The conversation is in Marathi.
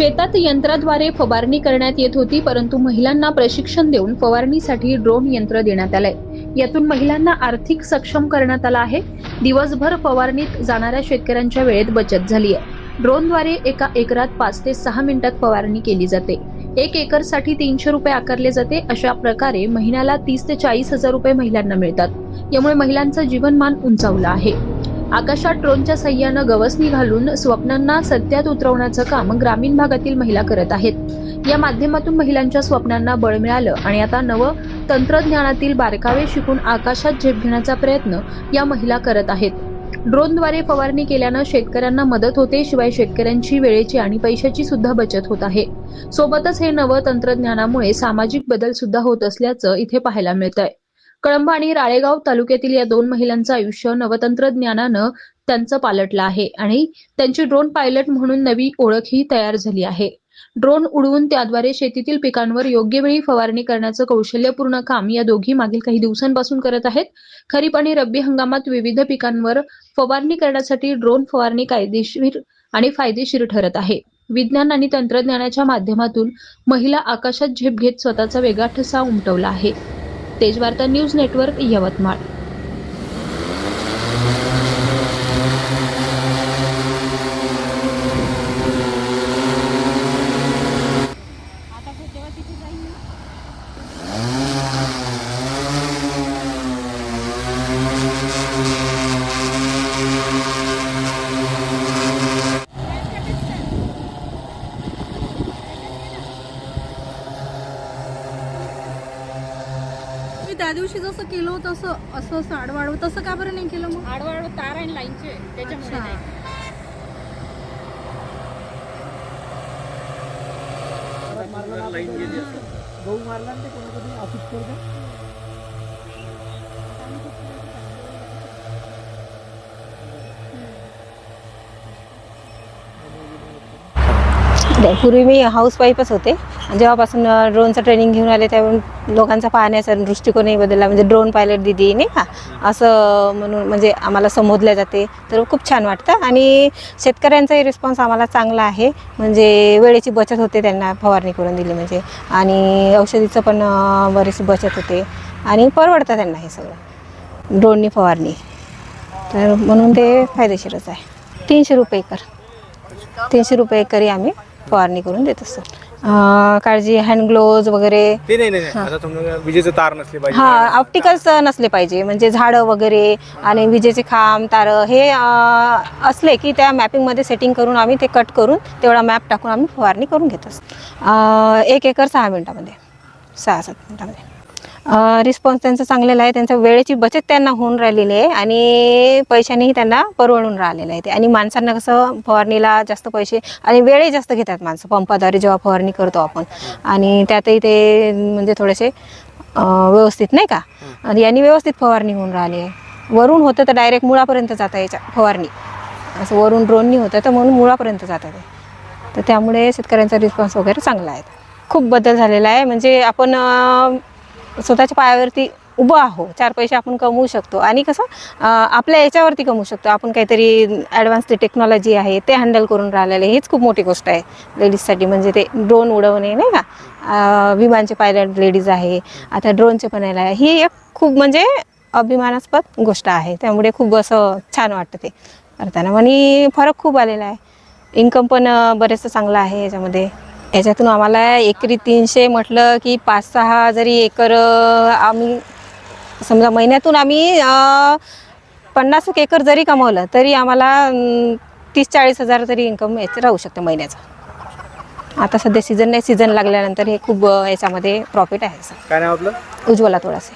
शेतात यंत्राद्वारे फवारणी करण्यात येत होती परंतु महिलांना प्रशिक्षण देऊन फवारणीसाठी ड्रोन यंत्र देण्यात आलंय. यातून महिलांना आर्थिक सक्षम करण्यात आलं आहे. दिवसभर फवारणीत जाणाऱ्या शेतकऱ्यांच्या वेळेत बचत झाली आहे ड्रोनद्वारे एका एकरात पाच ते सहा मिनिटात फवारणी केली जाते. एक एकरसाठी तीनशे रुपये आकारले जाते अशा प्रकारे महिन्याला तीस ते चाळीस हजार रुपये महिलांना मिळतात. यामुळे महिलांचं जीवनमान उंचावलं आहे. आकाशात ड्रोनच्या सह्यानं गवसणी घालून स्वप्नांना सत्यात उतरवण्याचं काम ग्रामीण भागातील महिला करत आहेत. या माध्यमातून महिलांच्या स्वप्नांना बळ मिळालं आणि आता नवं तंत्रज्ञानातील बारकावे शिकून आकाशात झेप घेण्याचा प्रयत्न या महिला करत आहेत. ड्रोनद्वारे फवारणी केल्यानं शेतकऱ्यांना मदत होते शिवाय शेतकऱ्यांची वेळेची आणि पैशाची सुद्धा बचत होत आहे. सोबतच हे नवं तंत्रज्ञानामुळे सामाजिक बदल सुद्धा होत असल्याचं इथे पाहायला मिळतंय. कळंब आणि राळेगाव तालुक्यातील या दोन महिलांचं आयुष्य नवतंत्रज्ञानानं त्यांचं पालटलं आहे आणि त्यांची ड्रोन पायलट म्हणून नवी ओळखही तयार झाली आहे. ड्रोन उडवून त्याद्वारे शेतीतील पिकांवर योग्य वेळी फवारणी करण्याचं कौशल्यपूर्ण काम या दोघी मागील काही दिवसांपासून करत आहेत. खरीप आणि रब्बी हंगामात विविध पिकांवर फवारणी करण्यासाठी ड्रोन फवारणी कायदेशीर आणि फायदेशीर ठरत आहे. विज्ञान आणि तंत्रज्ञानाच्या माध्यमातून महिला आकाशात झेप घेत स्वतःचा वेगळा ठसा उमटवला आहे. Tejwarta news network Yavatmal. त्या दिवशी जसं केलं होतं तसं असं असं आडवाडवं तसं का बरं नाही केलं मग आडवाड तार आहे लाईनचे त्याच्यामुळे अच्छा. नाही. गहू मारला ते करतो नाही, पूर्वी मी हाऊस वाईफच होते जेव्हापासून ड्रोनचं ट्रेनिंग घेऊन आले त्यावेळी लोकांचा पाहण्याचा दृष्टिकोनही बदलला. म्हणजे ड्रोन पायलट दिदी नाही का? असं म्हणून म्हणजे आम्हाला संबोधल्या जाते. तर खूप छान वाटतं. आणि शेतकऱ्यांचाही रिस्पॉन्स आम्हाला चांगला आहे. म्हणजे वेळेची बचत होते त्यांना फवारणी करून दिली म्हणजे. आणि औषधीचं पण बरीच बचत होते. आणि परवडतं त्यांना हे सगळं. ड्रोननी फवारणी. तर म्हणून ते फायदेशीरच आहे. तीनशे रुपये एकर. तीनशे रुपये एकरी आम्ही फवारणी करून देत असतो. अं, काळजी हँड ग्लोव्ज वगैरे. ते नाही नाही नाही. आता समजा विजेचं तार नसले पाहिजे. हा ऑप्टिकल्स नसले पाहिजे. म्हणजे झाडं वगैरे आणि विजेचे खांब तारं हे अं, असले की त्या मॅपिंगमध्ये सेटिंग करून आम्ही ते कट करून तेवढा मॅप टाकून आम्ही फवारणी करून घेत असतो. अं, एक एकर सहा मिनटामध्ये. सहा सात मिनटामध्ये. रिस्पॉन्स त्यांचा चांगलेला आहे. त्यांच्या वेळेची बचत त्यांना होऊन राहिलेली आहे आणि पैशानेही त्यांना परवडून राहिलेलं आहे ते. आणि माणसांना कसं फवारणीला जास्त पैसे आणि वेळही जास्त घेतात माणसं. पंपाद्वारे जेव्हा फवारणी करतो आपण. आणि त्यातही ते म्हणजे थोडेसे व्यवस्थित नाही का? आणि यांनी व्यवस्थित फवारणी होऊन राहिली आहे. वरून होतं तर डायरेक्ट मुळापर्यंत जातं याच्या फवारणी. असं वरून ड्रोननी होतं तर म्हणून मुळापर्यंत जातं ते. तर त्यामुळे शेतकऱ्यांचा रिस्पॉन्स वगैरे चांगला आहे. खूप बदल झालेला आहे. म्हणजे आपण स्वतःच्या पायावरती उभं आहो. चार पैसे आपण कमवू शकतो. आणि कसं आपल्या याच्यावरती कमवू शकतो. आपण काहीतरी ॲडव्हान्स ते टेक्नॉलॉजी आहे ते हँडल करून राहिलेलं आहे. हीच खूप मोठी गोष्ट आहे लेडीजसाठी म्हणजे ते ड्रोन उडवणे नाही का? विमानचे पायलट लेडीज आहे. आता ड्रोनचे पण यायला आहे. ही एक खूप म्हणजे अभिमानास्पद गोष्ट आहे. त्यामुळे खूप असं छान वाटतं ते करताना. आणि फरक खूप आलेला आहे. इन्कम पण बरेचसं चांगलं आहे याच्यामध्ये. याच्यातून आम्हाला एकरी तीनशे म्हटलं की पाच सहा जरी एकर आम्ही समजा महिन्यातून आम्ही पन्नास एक एकर जरी कमवलं तरी आम्हाला तीस चाळीस हजार तरी इन्कम याचं राहू शकतं महिन्याचं. आता सध्या सीझन नाही सीझन लागल्यानंतर हे खूप याच्यामध्ये प्रॉफिट आहे काय नाव आपलं? उज्ज्वला थोडासे